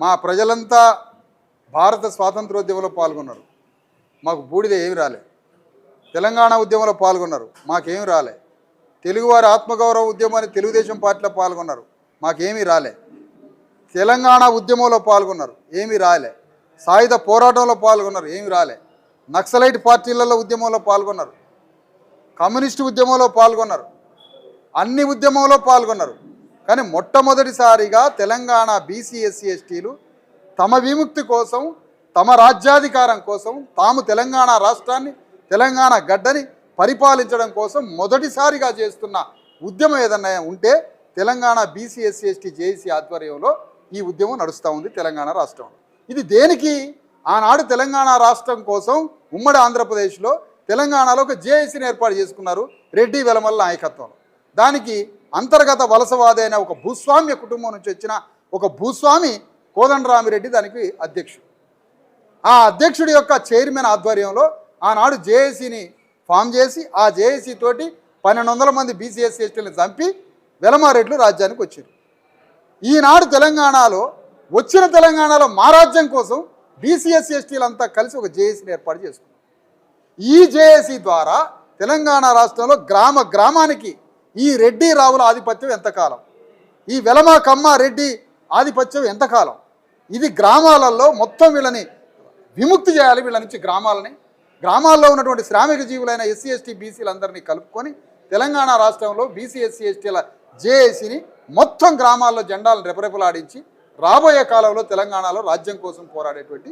మా ప్రజలంతా భారత స్వాతంత్రోద్యమంలో పాల్గొన్నారు. మాకు బూడిద ఏమి రాలే. తెలంగాణ ఉద్యమంలో పాల్గొన్నారు. మాకేమి రాలే. తెలుగువారి ఆత్మగౌరవ ఉద్యమాన్ని తెలుగుదేశం పార్టీలో పాల్గొన్నారు. మాకేమీ రాలే. తెలంగాణ ఉద్యమంలో పాల్గొన్నారు. ఏమీ రాలే. సాయుధ పోరాటంలో పాల్గొన్నారు. ఏమీ రాలే. నక్సలైట్ పార్టీలలో ఉద్యమంలో పాల్గొన్నారు. కమ్యూనిస్టు ఉద్యమంలో పాల్గొన్నారు. అన్ని ఉద్యమంలో పాల్గొన్నారు. కానీ మొట్టమొదటిసారిగా తెలంగాణ బీసీఎస్సీ ఎస్టీలు తమ విముక్తి కోసం తమ రాజ్యాధికారం కోసం తాము తెలంగాణ రాష్ట్రాన్ని తెలంగాణ గడ్డని పరిపాలించడం కోసం మొదటిసారిగా చేస్తున్న ఉద్యమం ఏదన్నా ఉంటే తెలంగాణ బీసీఎస్సీ ఎస్టీ జేఏసీ ఆధ్వర్యంలో ఈ ఉద్యమం నడుస్తూ ఉంది తెలంగాణ రాష్ట్రం ఇది దేనికి? ఆనాడు తెలంగాణ రాష్ట్రం కోసం ఉమ్మడి ఆంధ్రప్రదేశ్లో తెలంగాణలో ఒక జేఏసీని ఏర్పాటు చేసుకున్నారు రెడ్డి వెలమల్ల నాయకత్వంలో. దానికి అంతర్గత వలసవాది అయిన ఒక భూస్వామ్య కుటుంబం నుంచి వచ్చిన ఒక భూస్వామి కోదండరామిరెడ్డి దానికి అధ్యక్షుడు. ఆ అధ్యక్షుడి యొక్క చైర్మన్ ఆధ్వర్యంలో ఆనాడు జేఏసీని ఫామ్ చేసి ఆ జేఏసీ తోటి పన్నెండు వందల మంది బీసీఎస్సీ ఎస్టీలను చంపి వెలమారెడ్లు రాజ్యానికి వచ్చారు. ఈనాడు తెలంగాణలో వచ్చిన తెలంగాణలో మా రాజ్యం కోసం బీసీఎస్సీ ఎస్టీలంతా కలిసి ఒక జేఏసీని ఏర్పాటు చేసుకున్నారు. ఈ జేఏసీ ద్వారా తెలంగాణ రాష్ట్రంలో గ్రామ గ్రామానికి ఈ రెడ్డి రావుల ఆధిపత్యం ఎంతకాలం? ఈ వెలమ కమ్మ రెడ్డి ఆధిపత్యం ఎంతకాలం? ఇది గ్రామాలలో మొత్తం వీళ్ళని విముక్తి చేయాలి వీళ్ళ నుంచి గ్రామాలని. గ్రామాల్లో ఉన్నటువంటి శ్రామిక జీవులైన ఎస్సీ ఎస్టీ బీసీలందరినీ కలుపుకొని తెలంగాణ రాష్ట్రంలో బీసీ ఎస్సీ ఎస్టీల జేఏసీని మొత్తం గ్రామాల్లో జెండాలను రెపరెపలాడించి రాబోయే కాలంలో తెలంగాణలో రాజ్యం కోసం పోరాడేటువంటి